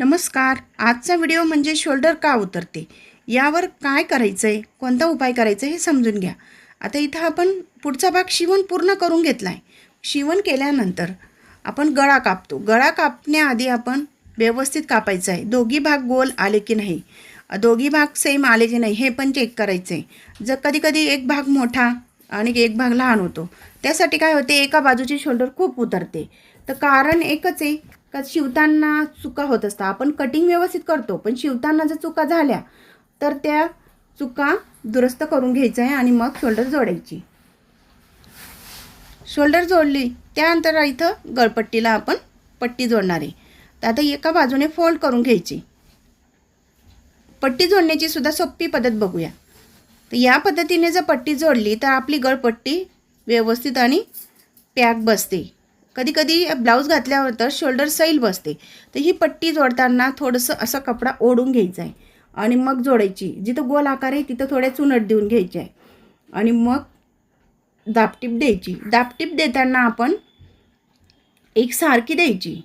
नमस्कार. आजचा व्हिडिओ म्हणजे शोल्डर का उतरते? यावर काय करायचं आहे कोणता उपाय करायचा आहे हे समजून घ्या. आता इथं आपण पुढचा भाग शिवण पूर्ण करून घेतला आहे शिवण केल्यानंतर आपण गळा कापतो. गळा कापण्याआधी आपण व्यवस्थित कापायचं आहे दोघी भाग गोल आले की नाही? दोघी भाग सेम आले की नाही हे पण चेक करायचं आहे जर कधीकधी एक भाग मोठा आणि एक भाग लहान होतो. त्यासाठी काय होते एका बाजूची शोल्डर खूप उतरते. तर कारण एकच आहे का शिवताना चुका होत असतात. आपण कटिंग व्यवस्थित करतो पण शिवताना जर चुका झाल्या तर त्या चुका दुरुस्त करून घ्यायचं आहे आणि मग शोल्डर जोडायची. शोल्डर जोडली त्यानंतर इथं गळपट्टीला आपण पट्टी जोडणार आहे. तर आता एका बाजूने फोल्ड करून घ्यायची. पट्टी जोडण्याची सुद्धा सोपी पद्धत बघूया. तर या पद्धतीने जर पट्टी जोडली तर आपली गळपट्टी व्यवस्थित आणि पॅक बसते. कधी कधी ब्लाऊज घातल्यावर तर शोल्डर सैल बसते. तर ही पट्टी जोडताना थोडंसं असा कपडा ओढून घ्यायचा आहे. आणि मग जोडायची. जिथं गोल आकार आहे तिथं थोड्या चुनट देऊन घ्यायची आहे. आणि मग दापटीप द्यायची. दापटीप देताना आपण एक सारखी द्यायची.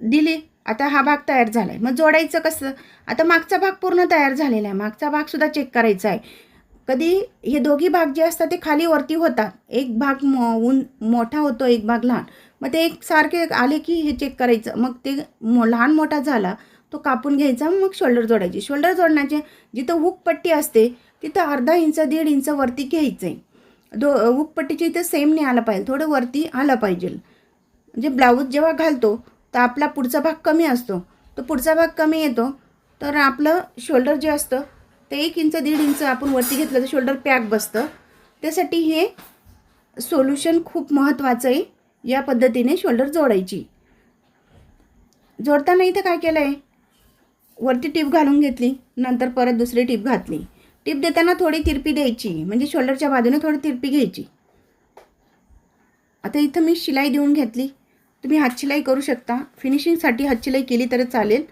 दिली. आता हा भाग तयार झाला आहे मग जोडायचं कसं? आता मागचा भाग पूर्ण तयार झालेला आहे. मागचा भागसुद्धा चेक करायचा आहे. कधी हे दोघी भाग जे असतात ते खाली वरती होतात. एक भाग मो ऊन मोठा होतो एक भाग लहान. मग ते एक सारखे आले की हे चेक करायचं. मग ते मो लहान मोठा झाला तो कापून घ्यायचा मग शोल्डर जोडायची. शोल्डर जोडण्याचे जिथं हुकपट्टी असते तिथं अर्धा इंच दीड इंच वरती घ्यायचं आहे दो हुकपट्टीच्या इथं सेम नाही आलं पाहिजे. थोडं वरती आलं पाहिजे. म्हणजे ब्लाऊज जेव्हा घालतो तर आपला पुढचा भाग कमी असतो. तो पुढचा भाग कमी येतो तर आपलं शोल्डर जे असतं ते एक इंच दीड इंच आपण वरती घेतलं तर शोल्डर पॅक बसतं. त्यासाठी हे सोल्युशन खूप महत्त्वाचं आहे या पद्धतीने शोल्डर जोडायची. जोडताना इथं काय केलं आहे वरती टीप घालून घेतली नंतर परत दुसरी टीप घातली. टीप देताना थोडी तिरपी द्यायची म्हणजे शोल्डरच्या बाजूने थोडी तिरपी घ्यायची. आता इथं मी शिलाई देऊन घेतली. तुम्ही हातशिलाई करू शकता. फिनिशिंगसाठी हातशिलाई केली तर चालेल.